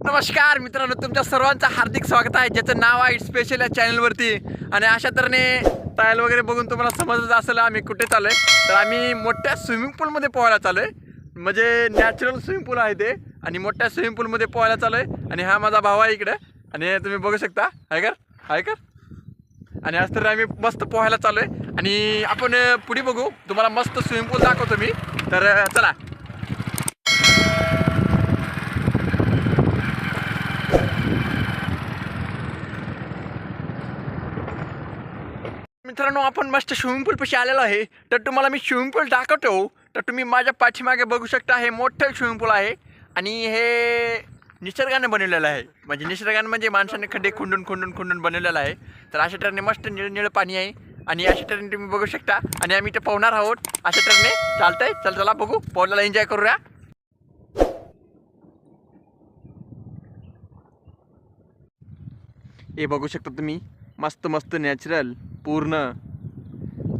नमस्कार मित्रांनो तुमच्या सर्वांचं हार्दिक स्वागत आहे ज्याचं नाव आहे स्पेशल या चॅनलवरती आणि अशा तऱ्हेने टायल वगैरे बघून तुम्हाला समजत असेल आम्ही कुठे चालू आहे तर आम्ही मोठ्या स्विमिंग पूलमध्ये पोहायला चालू आहे म्हणजे नॅचरल स्विमिंग पूल आहे ते. आणि मोठ्या स्विमिंग पूलमध्ये पोहायला चालू आहे आणि हा माझा भाव आहे इकडे. आणि तुम्ही बघू शकता. आहे कर कर. आणि आज तर आम्ही मस्त पोहायला चालू आहे आणि आपण पुढे बघू. तुम्हाला मस्त स्विमिंग पूल दाखवतो मी. तर चला. मित्रांनो आपण मस्त स्विमिंग पूलपाशी आलेलो आहे. तर तुम्हाला मी स्विमिंग पूल दाखवतो. तर तुम्ही माझ्या पाठीमागे बघू शकता हे मोठं स्विमिंग पूल आहे. आणि हे निसर्गाने बनवलेलं आहे. म्हणजे निसर्गाने म्हणजे माणसाने खड्डे खुंडून खुंडून खुंडून बनवलेलं आहे. तर अशा तऱ्हेने मस्त निळं निळं पाणी आहे. आणि अशा तऱ्हेने तुम्ही बघू शकता. आणि आम्ही ते पाहणार आहोत. अशा तऱ्हेने चालतंय. चल चला बघू. पोहण्याला एन्जॉय करूया. हे बघू शकता तुम्ही. मस्त मस्त नॅचरल पूर्ण.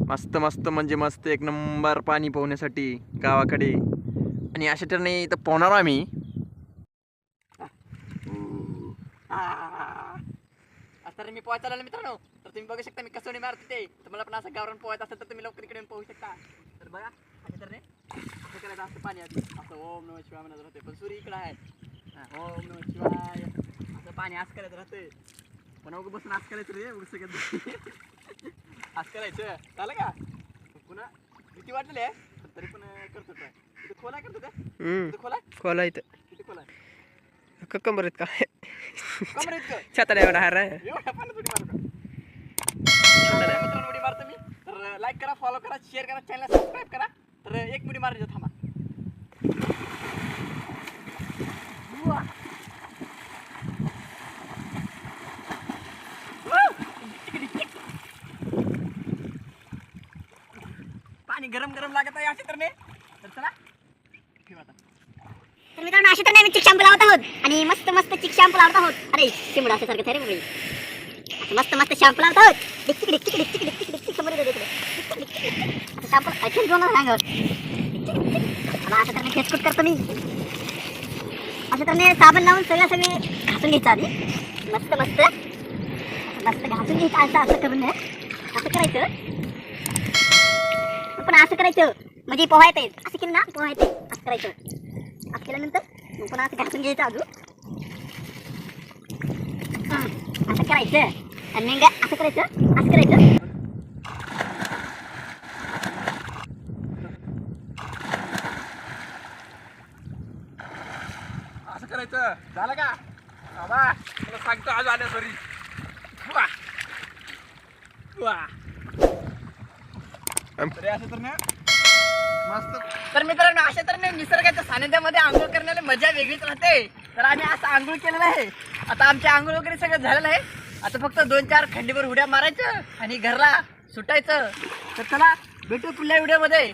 मस्त मस्त म्हणजे मस्त एक नंबर पाणी पोहण्यासाठी गावाकडे. आणि अशा तऱ्हेने इथं पोहणार आम्ही. तर मी पोहायचा आलो मित्रांनो. तर तुम्ही बघू शकता मी कसं मारते ते. तर मला पण असं गावरान पोहायचं असेल तर तुम्ही लवकर इकडे पोहू शकता. तर बघा अशा तऱ्हेने असं करायचं असतं पाणी आधी असं ओम नम शिवाय म्हणत राहते पण सूर्य इकडं आहे. ओम नम शिवाय. असं पाणी असं करायचं राहते पण अवघं बसून आज करायचं रे उडू शकत आज करायचं? झालं का? पुन्हा भीती वाटलेली आहे? तरी पण करतो काय तिथे खोला करतो तिथे? खोला खोला इथं. किती खोला कंबर आहेत का? छाता एवढा हार आहे. पाण्यात उडी मारू का? मित्रांनो उडी मारतो मी. तर लाईक करा फॉलो करा शेअर करा चॅनल सबस्क्राईब करा. तर एक उडी मारायचं थांबा. आणि गरम गरम लागत आहे अशा तऱ्हेने तर चला. आता. तर मित्रांनो अशा तर नाही चिक शॅम्पू लावत आहोत. आणि मस्त मस्त चिक लावत आहोत. अरे चिमडा असं सारखं रे मस्त मस्त शॅम्पू लावत आहोत. डिक टिक डिक टिक समोर शॅम्पू ऐकून घेऊन सांगावं आता फेसकूट करतो मी. असं तर साबण लावून सगळं सगळे घासून घ्यायचं आधी. मस्त मस्त. मस्त घासून घ्यायचं असं असं करून असं करायचं. पण असं करायचं. म्हणजे पोहायचं येत असं केलं ना पोहायचं असं करायचं. असं केल्यानंतर मग पुन्हा असं घासून घ्यायचं अजून. असं करायचं. आणि मग असं करायचं असं करायचं. असं करायचं. झालं का? बाबा मला सांगतो आज आल्या सॉरी वा. वा. तरी असं तर ना मस्त. तर मित्रांनो अशा तर नाही निसर्गाच्या सानिध्यामध्ये आंघोळ करण्याला मजा वेगळीच राहते. तर आम्ही असं आंघोळ केलेलं आहे. आता आमची आंघोळ वगैरे सगळं झालेलं आहे. आता फक्त दोन चार खंडीवर उड्या मारायचं आणि घरला सुटायचं. तर चला भेटू पुढल्या व्हिडिओमध्ये.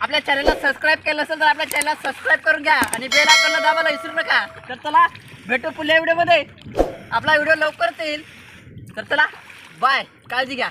आपल्या चॅनलला सबस्क्राईब केलं असेल तर आपल्या चॅनलला सबस्क्राईब करून घ्या आणि बेल आयकॉनला दाबायला विसरू नका. तर चला भेटू पुढल्या व्हिडिओमध्ये. आपला व्हिडिओ लवकरच येईल. तर चला बाय काळजी घ्या.